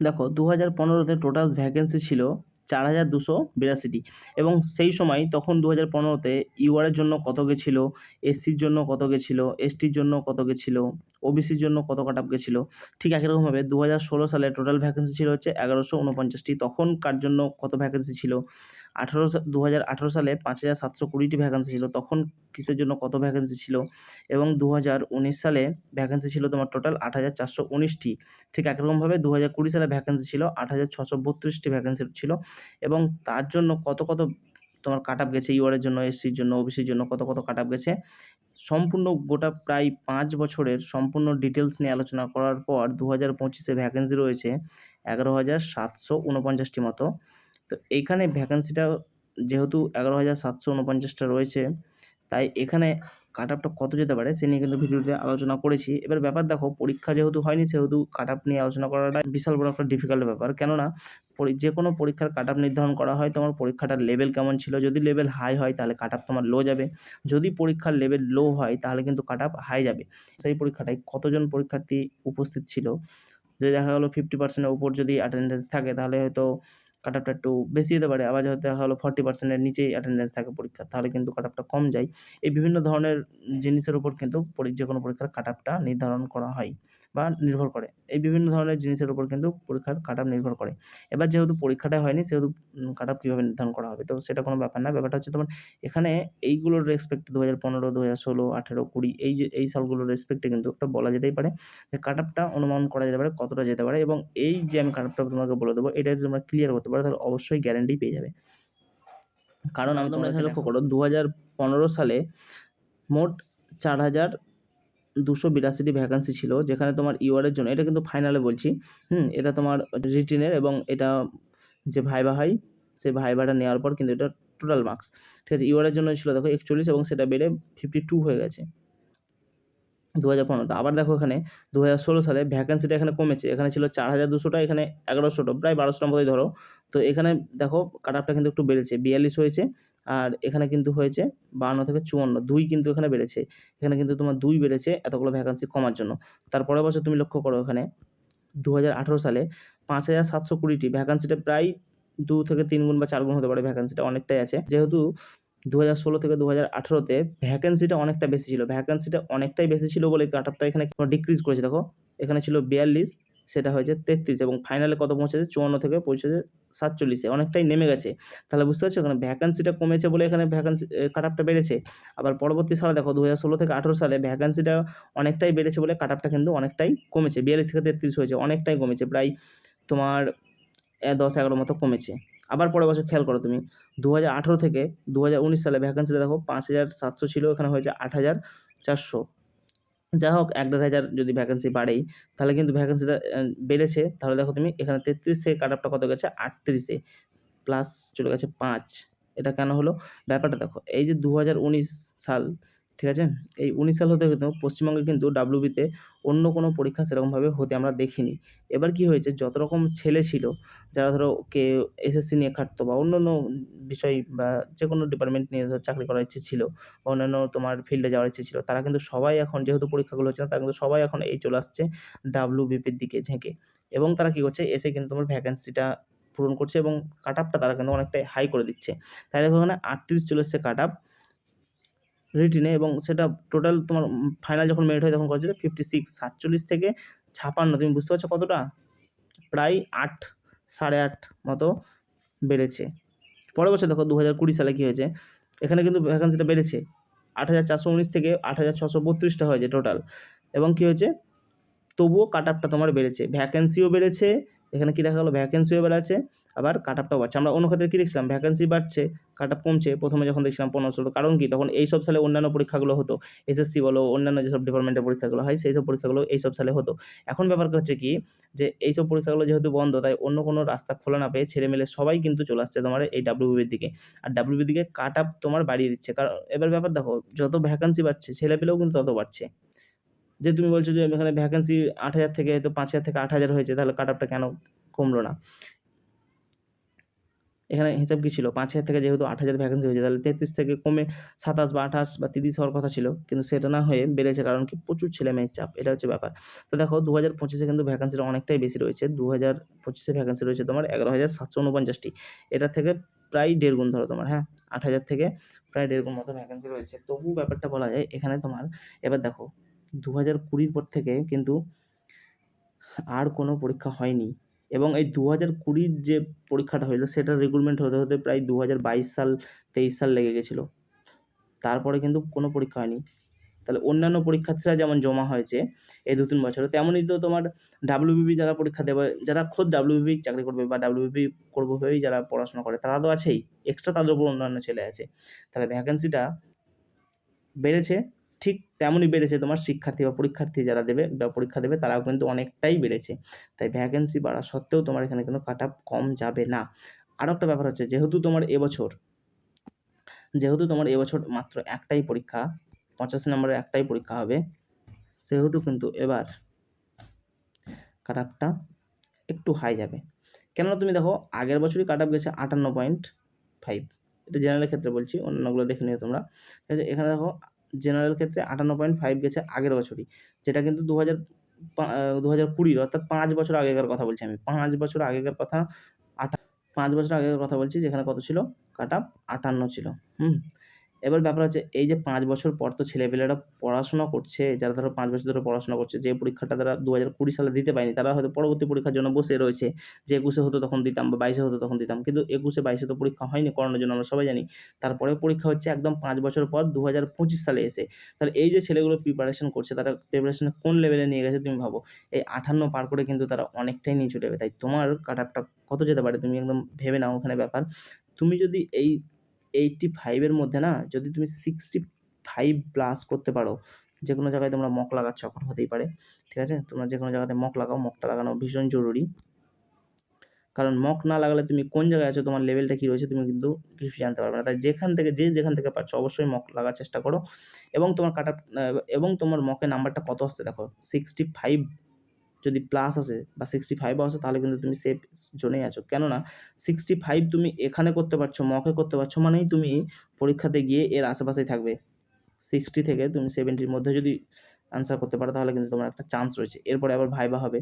দেখো দু হাজার পনেরোতে টোটাল ভ্যাকেন্সি ছিল চার হাজার দুশো বিরাশিটি এবং সেই সময় তখন দু হাজার পনেরোতে ইউআরের জন্য কত গেছিল এসসির জন্য কত গেছিল এসটির জন্য কত গেছিল ওবিসির জন্য কত কাট আপ গেছিল ঠিক একই রকমভাবে দু হাজার ষোলো সালে টোটাল ভ্যাকেন্সি ছিল হচ্ছে এগারোশো উনপঞ্চাশটি। তখন কার জন্য কত ভ্যাকেন্সি ছিল? আঠারো দু হাজার আঠারো সালে পাঁচ হাজার সাতশো কুড়িটি ভ্যাকেন্সি ছিল। তখন কিসের জন্য কত ভ্যাকেন্সি ছিল? এবং দু হাজার উনিশ সালে ভ্যাকেন্সি ছিল তোমার টোটাল আট হাজার চারশো উনিশটি। ঠিক একরকমভাবে দু হাজার কুড়ি সালে ভ্যাকেন্সি ছিল, আট হাজার ছশো বত্রিশটি ভ্যাকেন্সি ছিল। এবং তার জন্য কত কত তোমার কাট আপ গেছে ইউআরের জন্য এসসির জন্য ওবিসির জন্য, কত কত কাট আপ গেছে? সম্পূর্ণ গোটা প্রায় পাঁচ বছরের সম্পূর্ণ ডিটেলস নিয়ে আলোচনা করার পর দু হাজার পঁচিশে ভ্যাকেন্সি রয়েছে এগারো হাজার সাতশো উনপঞ্চাশটি মতো। তো এইখানে ভ্যাকেন্সিটা যেহেতু এগারো হাজার সাতশো উনপঞ্চাশটা রয়েছে, তাই এখানে কাট আপটা কত যেতে পারে সে নিয়ে কিন্তু ভিডিওতে আলোচনা করেছি। এবার ব্যাপার দেখো, পরীক্ষা যেহেতু হয়নি, সেহেতু কাট আপ নিয়ে আলোচনা করাটা বিশাল বড় একটা ডিফিকাল্ট ব্যাপার। কেননা যে কোনো পরীক্ষার কাট আপ নির্ধারণ করা হয়, তোমার পরীক্ষাটার লেভেল কেমন ছিল? যদি লেভেল হাই হয়, তাহলে কাট আপ তোমার লো যাবে। যদি পরীক্ষার লেভেল লো হয়, তাহলে কিন্তু কাট আপ হাই যাবে। সেই পরীক্ষাটায় কতজন পরীক্ষার্থী উপস্থিত ছিল? যদি দেখা গেলো ফিফটি পার্সেন্টের উপর যদি অ্যাটেন্ডেন্স থাকে, তাহলে হয়তো কাট আপটা একটু বেশি হতে পারে, আবার হয়তো দেখা হলো ফর্টি পার্সেন্টের নিচেই অ্যাটেন্ডেন্স থাকে পরীক্ষা, তাহলে কিন্তু কাট আপটা কম যায়। এই বিভিন্ন ধরনের জিনিসের উপর কিন্তু যে কোনো পরীক্ষার কাট আপটা নির্ধারণ করা হয়। বা নির্ভর করে। এই বিভিন্ন ধরনের জিনিসের উপর কিন্তু পরীক্ষার কাট নির্ভর করে। এবার যেহেতু পরীক্ষাটা হয়নি সেহেতু কাট আপ কীভাবে নির্ধারণ করা হবে? তো সেটা কোনো ব্যাপার না। ব্যাপারটা হচ্ছে তোমার এখানে এইগুলোর রেসপেক্টে দু হাজার পনেরো দু হাজার ষোলো আঠেরো কুড়ি এই যে এই সালগুলোর রেসপেক্টে কিন্তু একটা বলা যেতেই পারে যে কাট আপটা অনুমান করা যেতে পারে কতটা যেতে পারে এবং এই যে আমি কাট আপটা তোমাকে বলে দেবো এটা যদি তোমরা ক্লিয়ার করতে পারো তাহলে অবশ্যই গ্যারেন্টি পেয়ে যাবে। কারণ আমি তোমরা এখানে লক্ষ্য করো দু হাজার পনেরো সালে মোট চার হাজার দুশো বিরাশিটি ভ্যাকান্সি ছিল, যেখানে তোমার ইউআরের জন্য, এটা কিন্তু ফাইনালে বলছি, হুম, এটা তোমার রিটিনের এবং এটা যে ভাইবা হয়, সেই ভাইবাটা নেওয়ার পর কিন্তু এটা টোটাল মার্কস ঠিক আছে ইউআরের জন্য ছিল দেখো একচল্লিশ এবং সেটা বেড়ে ফিফটি টু হয়ে গেছে। দু হাজার পনেরোতে আবার দেখো এখানে দু হাজার ষোলো সালে ভ্যাকেন্সিটা এখানে কমেছে, এখানে ছিল চার হাজার দুশোটা, এখানে এগারোশোটা, প্রায় বারোশোটার মতোই ধরো, তো এখানে দেখো কাট আপটা কিন্তু একটু বেড়েছে, বিয়াল্লিশ হয়েছে আর এখানে কিন্তু হয়েছে বাহান্ন থেকে চুয়ান্ন, দুই কিন্তু এখানে বেড়েছে। এখানে কিন্তু তোমার দুই বেড়েছে এতগুলো ভ্যাকান্সি কমার জন্য। তারপরের বছর তুমি লক্ষ্য করো এখানে দু হাজার আঠেরো সালে পাঁচ হাজার সাতশো কুড়িটি ভ্যাকান্সিটা প্রায় দু থেকে তিন গুণ বা চার গুণ হতে পারে ভ্যাকান্সিটা অনেকটাই আছে। যেহেতু দু হাজার ষোলো থেকে দু হাজার আঠেরোতে ভ্যাকেন্সিটা অনেকটা বেশি ছিল। ভ্যাকেন্সিটা অনেকটাই বেশি ছিল বলে কাট এখানে ডিক্রিজ করেছে। দেখো, এখানে ছিল বিয়াল্লিশ সেটা হয়েছে তেত্রিশ এবং ফাইনালে কত পৌঁছেছে? চুয়ান্ন থেকে পৌঁছেছে সাতচল্লিশে অনেকটাই নেমে গেছে। তাহলে বুঝতে পারছ? এখানে ভ্যাকেন্সিটা কমেছে বলে এখানে ভ্যাকেন্সি কাট আপটা বেড়েছে। আবার পরবর্তী সালে দেখো দু হাজার ষোলো থেকে আঠেরো সালে ভ্যাকেন্সিটা অনেকটাই বেড়েছে বলে কাট আপটা কিন্তু অনেকটাই কমেছে। বিয়াল্লিশ থেকে তেত্রিশ হয়েছে, অনেকটাই কমেছে। প্রায় তোমার দশ, এগারো মতো কমেছে। আবার পরের বছর খেয়াল করো তুমি দু হাজার আঠেরো থেকে দু হাজার উনিশ সালে ভ্যাকেন্সিটা দেখো, পাঁচ হাজার সাতশো ছিল, এখানে হয়েছে আট হাজার চারশো। যা হোক, এক দেড় হাজার যদি ভ্যাকেন্সি বাড়েই, তাহলে কিন্তু ভ্যাকেন্সিটা বেড়েছে। তাহলে দেখো তুমি, এখানে তেত্রিশ থেকে কাট আপটা কত গেছে? আটত্রিশে। প্লাস চলে গেছে পাঁচ। এটা কেন হলো? ব্যাপারটা দেখো, এই যে দু হাজার উনিশ সাল ঠিক আছে? এই উনিশ সাল হতে কিন্তু পশ্চিমবঙ্গে কিন্তু ডাব্লিউবিতে অন্য কোনো পরীক্ষা সেরকমভাবে হতে আমরা দেখিনি। এবার কি হয়েছে? যত রকম ছেলে ছিল, যারা ধরো কে এসএসসি নিয়ে খাটতো বা অন্য অন্য বিষয় বা যে কোনো ডিপার্টমেন্ট নিয়ে ধরো চাকরি করার ইচ্ছে ছিল বা অন্যান্য তোমার ফিল্ডে যাওয়ার ইচ্ছে ছিল, তারা কিন্তু সবাই এখন যেহেতু পরীক্ষাগুলো হচ্ছে না, তারা কিন্তু সবাই এখন এই চলে আসছে ডাব্লিউবিপির দিকে ঝেঁকে। এবং তারা কী করছে? এসে কিন্তু তোমার ভ্যাকেন্সিটা পূরণ করছে এবং কাট আপটা তারা কিন্তু অনেকটাই হাই করে দিচ্ছে। তাই দেখো এখানে আটত্রিশ চলে এসছে কাট আপ রিটিনে এবং সেটা টোটাল তোমার ফাইনাল যখন মেরিট হয় তখন কত ফিফটি সিক্স সাতচল্লিশ থেকে ছাপান্ন। তুমি বুঝতে পারছ কতটা? প্রায় আট, সাড়ে আট মতো বেড়েছে। পরের বছর দেখো দু হাজার কুড়ি সালে কী হয়েছে? এখানে কিন্তু ভ্যাকান্সিটা বেড়েছে। আট হাজার চারশো উনিশ থেকে আট হাজার ছশো বত্রিশটা হয়েছে টোটাল এবং কী হয়েছে? তবুও কাট আপটা তোমার বেড়েছে। ভ্যাকেন্সিও বেড়েছে। এখানে কী দেখা গেলো? ভ্যাকেন্সিও বেড়েছে, আবার কাট আপটাও বাড়ছে। আমরা অন্য ক্ষেত্রে কী দেখছিলাম? ভ্যাকেন্সি বাড়ছে কাট আপ কমছে। প্রথমে যখন দেখছিলাম পনেরো ষোলো, কারণ কি? তখন এই সব সালে অন্যান্য পরীক্ষাগুলো হতো। এসএসসি বলো, অন্যান্য যেসব ডিপার্টমেন্টের পরীক্ষাগুলো হয়, সেই সব পরীক্ষাগুলো এই সব সালে হতো। এখন ব্যাপার হচ্ছে কি? যে এই সব পরীক্ষাগুলো যেহেতু বন্ধ, তাই অন্য কোনো রাস্তা খোলা না পেয়ে ছেলেমেলে সবাই কিন্তু চলে আসছে তোমার এই ডাব্লিউবির দিকে। আর ডাব্লিউবির দিকে কাট আপ তোমার বাড়িয়ে দিচ্ছে। কারণ, এবার ব্যাপার দেখো, যত ভ্যাকান্সি বাড়ছে ছেলে পেলেও কিন্তু তত বাড়ছে। যে তুমি বলছো যে এখানে ভ্যাকেন্সি আট হাজার থেকে হয়তো পাঁচ হাজার থেকে আট হাজার হয়েছে, তাহলে কাট কেন কমলো না? এখানে হিসাব কী ছিল? পাঁচ হাজার থেকে যেহেতু আট হাজার ভ্যাকেন্সি হয়েছে, তাহলে তেত্রিশ থেকে কমে সাতাশ বা আঠাশ বা তিরিশ হওয়ার কথা ছিল, কিন্তু সেটা না হয়ে বেড়েছে কারণ কি প্রচুর ছেলে মেয়ের চাপ, এটা হচ্ছে ব্যাপার। তো দেখো দু হাজার পঁচিশে কিন্তু ভ্যাকেন্সিটা অনেকটাই বেশি রয়েছে দু হাজার পঁচিশে ভ্যাকেন্সি রয়েছে তোমার এগারো হাজার সাতশো উনপঞ্চাশটি। এটা থেকে প্রায় দেড় গুণ ধরো তোমার হ্যাঁ? আট হাজার থেকে প্রায় দেড় গুণ মতো ভ্যাকেন্সি রয়েছে। তবু ব্যাপারটা বলা যায়, এখানে তোমার, এবার দেখো দু হাজার কুড়ির পর থেকে কিন্তু আর কোনো পরীক্ষা হয়নি। এবং এই দু হাজার কুড়ির যে পরীক্ষাটা হলো সেটা রিক্রুটমেন্ট হতে হতে প্রায় দু হাজার বাইশ সাল, তেইশ সাল লেগে গেছিল। তারপরে কিন্তু কোনো পরীক্ষা হয়নি। তাহলে অন্যান্য পরীক্ষার্থীরা যেমন জমা হয়েছে এই দু তিন বছরে, তেমনই তো তোমার ডাব্লিউবিপি যারা পরীক্ষা দেবে, যারা খোদ ডাব্লিউবিপি চাকরি করবে বা ডাব্লিউবিপি করব ভেবেই যারা পড়াশোনা করে, তারা তো আছেই। এক্সট্রা তাদের উপর অন্যান্য ছেলে আছে। তাহলে ভ্যাকেন্সিটা বেড়েছে। ঠিক তেমনই বেড়েছে। তোমার শিক্ষার্থী বা পরীক্ষার্থী যারা দেবে বা পরীক্ষা দেবে, তারাও কিন্তু অনেকটাই বেড়েছে। তাই ভ্যাকেন্সি বাড়া সত্ত্বেও তোমার এখানে কিন্তু কাট কম যাবে না। আরও একটা ব্যাপার হচ্ছে, যেহেতু তোমার এবছর, যেহেতু তোমার এবছর মাত্র একটাই পরীক্ষা পঁচাশি নম্বরের একটাই পরীক্ষা হবে, সেহেতু কিন্তু এবার কাট আপটা একটু হাই যাবে। কেননা তুমি দেখো, আগের বছরই কাট আপ গেছে আটান্ন পয়েন্ট ফাইভ এটা জেনারেলের ক্ষেত্রে বলছি অন্যগুলো দেখে নিও তোমরা। ঠিক আছে, এখানে দেখো জেনারেল ক্ষেত্রে আটান্ন পয়েন্ট ফাইভ গেছে আগের বছরই, যেটা কিন্তু দু হাজার দু হাজার কুড়ির, অর্থাৎ পাঁচ বছর আগেকার কথা বলছি আমি। পাঁচ বছর আগেকার কথা আটা, পাঁচ বছর আগেকার কথা বলছি, যেখানে কত ছিল? কাট আটান্ন ছিল। হুম? এবার ব্যাপার হচ্ছে, এই যে পাঁচ বছর পর তো ছেলেপেলেরা পড়াশোনা করছে, যারা ধরো পাঁচ বছর ধরে পড়াশোনা করছে, যে পরীক্ষাটা তারা দু হাজার কুড়ি সালে দিতে পারেনি, তারা হয়তো পরবর্তী পরীক্ষার জন্য বসে রয়েছে, যে একুশে হতো তখন দিতাম বা বাইশে হতো তখন দিতাম, কিন্তু একুশে বাইশে তো পরীক্ষা হয়নি করোনার জন্য, আমরা সবাই জানি। তারপরে পরীক্ষা হচ্ছে একদম পাঁচ বছর পর দু হাজার পঁচিশ সালে এসে, তাহলে এই যে ছেলেগুলো প্রিপারেশন করছে, তারা প্রিপারেশন কোন লেভেলে নিয়ে গেছে তুমি ভাবো? এই আঠান্ন পার করে কিন্তু তারা অনেকটাই নিয়ে চলে যাবে তাই তোমার কাট কত যেতে পারে তুমি একদম ভেবে নাও ওখানে ব্যাপার। তুমি যদি এই এইটটি ফাইভের মধ্যে না, যদি তুমি সিক্সটি ফাইভ প্লাস করতে পারো যে কোনো জায়গায় তোমরা মক লাগাচ্ছ, এখন হতেই পারে, ঠিক আছে? তোমরা যে কোনো জায়গাতে মক লাগাও মকটা লাগানো ভীষণ জরুরি। কারণ মক না লাগালে তুমি কোন জায়গায় আছো, তোমার লেভেলটা কী রয়েছে, তুমি কিন্তু কিছু জানতে পারবে না। তাই যেখান থেকে, যে যেখান থেকে পারছ, অবশ্যই মক লাগার চেষ্টা করো। এবং তোমার কাটা এবং তোমার মকের নাম্বারটা কত আসছে দেখো? সিক্সটি ফাইভ যদি প্লাস আসে বা সিক্সটি ফাইভও আসে, তাহলে কিন্তু তুমি সেফ জোনেই আছো। কেননা সিক্সটি ফাইভ তুমি এখানে করতে পারছ মকে করতে পারছ, মানেই তুমি পরীক্ষাতে গিয়ে এর আশেপাশেই থাকবে। সিক্সটি থেকে তুমি সেভেন্টির মধ্যে যদি অ্যান্সার করতে পারো, তাহলে কিন্তু তোমার একটা চান্স রয়েছে। এরপরে আবার ভাইবা হবে।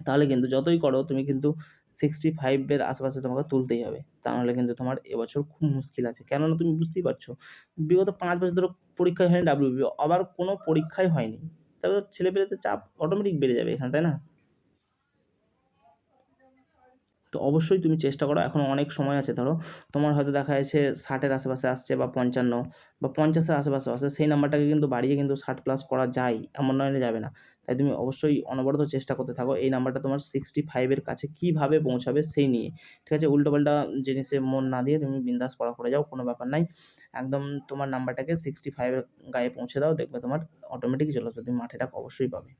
তাহলে কিন্তু যতই করো, তুমি কিন্তু সিক্সটি ফাইভের আশেপাশে তোমাকে তুলতেই হবে। তা নাহলে কিন্তু তোমার এবছর খুব মুশকিল আছে। কেননা, তুমি বুঝতেই পারছ, বিগত পাঁচ বছর ধরে পরীক্ষায় হয়নি ডাব্লিউবি আবার কোনো পরীক্ষাই হয়নি। তাহলে ছেলেপেলেতে চাপ অটোমেটিক বেড়ে যাবে এখানে তাই না? তো অবশ্যই তুমি চেষ্টা করো, এখন অনেক সময় আছে ধরো, তোমার হয়তো দেখা যাচ্ছে ষাটের আশেপাশে আসছে বা পঞ্চান্ন বা পঞ্চাশের আশেপাশে আসছে, সেই নাম্বারটাকে কিন্তু বাড়িয়ে কিন্তু ষাট প্লাস করা যায়, এমন নয় যাবে না। তাই তুমি অবশ্যই অনবরত চেষ্টা করতে থাকো, এই নাম্বারটা তোমার সিক্সটি ফাইভের কাছে কীভাবে পৌঁছাবে সেই নিয়ে। ঠিক আছে, উল্টোপাল্টা জিনিসে মন না দিয়ে তুমি বিন্দাস পড়া করে যাও, কোনো ব্যাপার নাই। একদম তোমার নাম্বারটাকে সিক্সটি ফাইভের গায়ে পৌঁছে দাও, দেখবে তোমার অটোমেটিক চলে আসবে, তুমি মাঠেটা অবশ্যই পাবে।